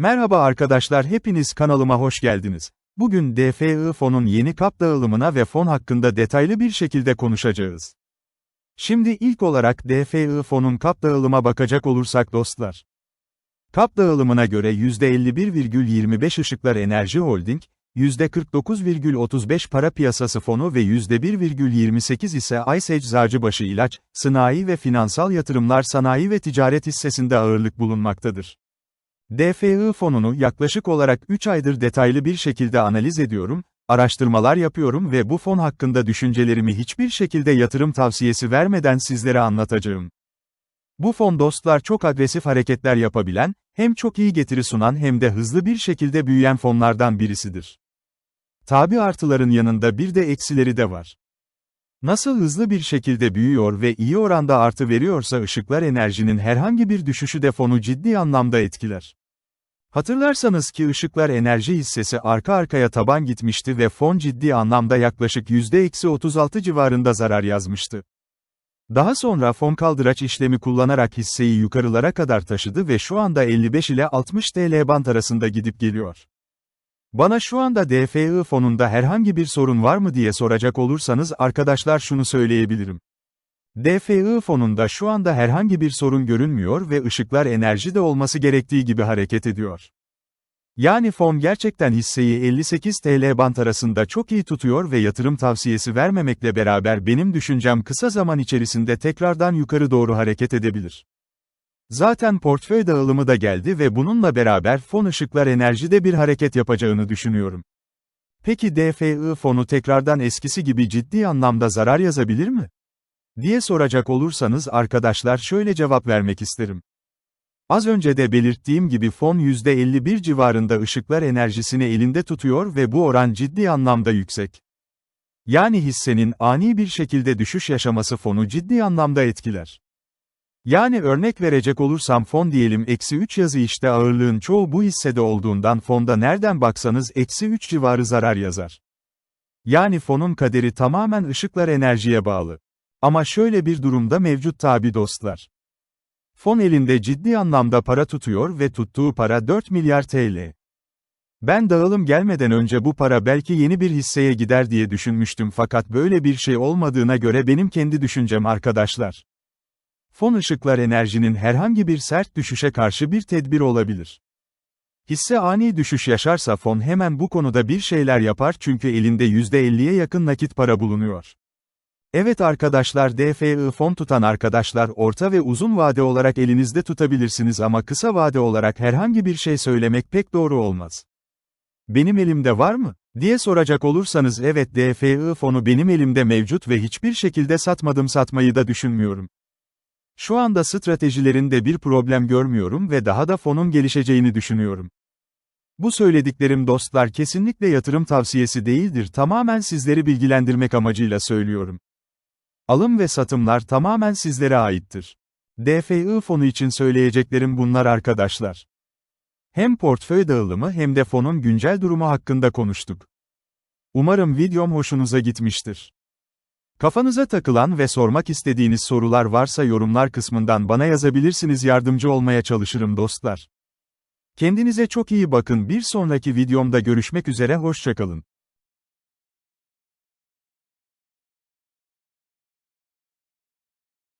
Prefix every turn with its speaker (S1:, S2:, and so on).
S1: Merhaba arkadaşlar hepiniz kanalıma hoş geldiniz. Bugün DFI fonun yeni kap dağılımına ve fon hakkında detaylı bir şekilde konuşacağız. Şimdi ilk olarak DFI fonun kap dağılıma bakacak olursak dostlar. Kap dağılımına göre %51,25 Işıklar Enerji Holding, %49,35 para piyasası fonu ve %1,28 ise Ice Eczacıbaşı İlaç, Sanayi ve Finansal Yatırımlar Sanayi ve Ticaret hissesinde ağırlık bulunmaktadır. DFI fonunu yaklaşık olarak 3 aydır detaylı bir şekilde analiz ediyorum, araştırmalar yapıyorum ve bu fon hakkında düşüncelerimi hiçbir şekilde yatırım tavsiyesi vermeden sizlere anlatacağım. Bu fon dostlar çok agresif hareketler yapabilen, hem çok iyi getiri sunan hem de hızlı bir şekilde büyüyen fonlardan birisidir. Tabi artıların yanında bir de eksileri de var. Nasıl hızlı bir şekilde büyüyor ve iyi oranda artı veriyorsa ışıklar enerjinin herhangi bir düşüşü de fonu ciddi anlamda etkiler. Hatırlarsanız ki ışıklar enerji hissesi arka arkaya taban gitmişti ve fon ciddi anlamda yaklaşık %36 civarında zarar yazmıştı. Daha sonra fon kaldıraç işlemi kullanarak hisseyi yukarılara kadar taşıdı ve şu anda 55 ile 60 TL bant arasında gidip geliyor. Bana şu anda DFI fonunda herhangi bir sorun var mı diye soracak olursanız arkadaşlar şunu söyleyebilirim. DFI fonunda şu anda herhangi bir sorun görünmüyor ve ışıklar enerji de olması gerektiği gibi hareket ediyor. Yani fon gerçekten hisseyi 58 TL bant arasında çok iyi tutuyor ve yatırım tavsiyesi vermemekle beraber benim düşüncem kısa zaman içerisinde tekrardan yukarı doğru hareket edebilir. Zaten portföy dağılımı da geldi ve bununla beraber fon ışıklar enerjide bir hareket yapacağını düşünüyorum. Peki DFI fonu tekrardan eskisi gibi ciddi anlamda zarar yazabilir mi? Diye soracak olursanız arkadaşlar şöyle cevap vermek isterim. Az önce de belirttiğim gibi fon %51 civarında ışıklar enerjisini elinde tutuyor ve bu oran ciddi anlamda yüksek. Yani hissenin ani bir şekilde düşüş yaşaması fonu ciddi anlamda etkiler. Yani örnek verecek olursam fon diyelim eksi 3 yazı işte ağırlığın çoğu bu hissede olduğundan fonda nereden baksanız eksi 3 civarı zarar yazar. Yani fonun kaderi tamamen ışıklar enerjiye bağlı. Ama şöyle bir durumda mevcut tabi dostlar. Fon elinde ciddi anlamda para tutuyor ve tuttuğu para 4 milyar TL. Ben dağılım gelmeden önce bu para belki yeni bir hisseye gider diye düşünmüştüm fakat böyle bir şey olmadığına göre benim kendi düşüncem arkadaşlar. Fon ışıklar enerjinin herhangi bir sert düşüşe karşı bir tedbir olabilir. Hisse ani düşüş yaşarsa fon hemen bu konuda bir şeyler yapar çünkü elinde %50'ye yakın nakit para bulunuyor. Evet arkadaşlar DFI fon tutan arkadaşlar orta ve uzun vade olarak elinizde tutabilirsiniz ama kısa vade olarak herhangi bir şey söylemek pek doğru olmaz. Benim elimde var mı? diye soracak olursanız evet DFI fonu benim elimde mevcut ve hiçbir şekilde satmadım satmayı da düşünmüyorum. Şu anda stratejilerinde bir problem görmüyorum ve daha da fonun gelişeceğini düşünüyorum. Bu söylediklerim dostlar kesinlikle yatırım tavsiyesi değildir tamamen sizleri bilgilendirmek amacıyla söylüyorum. Alım ve satımlar tamamen sizlere aittir. DFI fonu için söyleyeceklerim bunlar arkadaşlar. Hem portföy dağılımı hem de fonun güncel durumu hakkında konuştuk. Umarım videom hoşunuza gitmiştir. Kafanıza takılan ve sormak istediğiniz sorular varsa yorumlar kısmından bana yazabilirsiniz yardımcı olmaya çalışırım dostlar. Kendinize çok iyi bakın bir sonraki videomda görüşmek üzere hoşçakalın.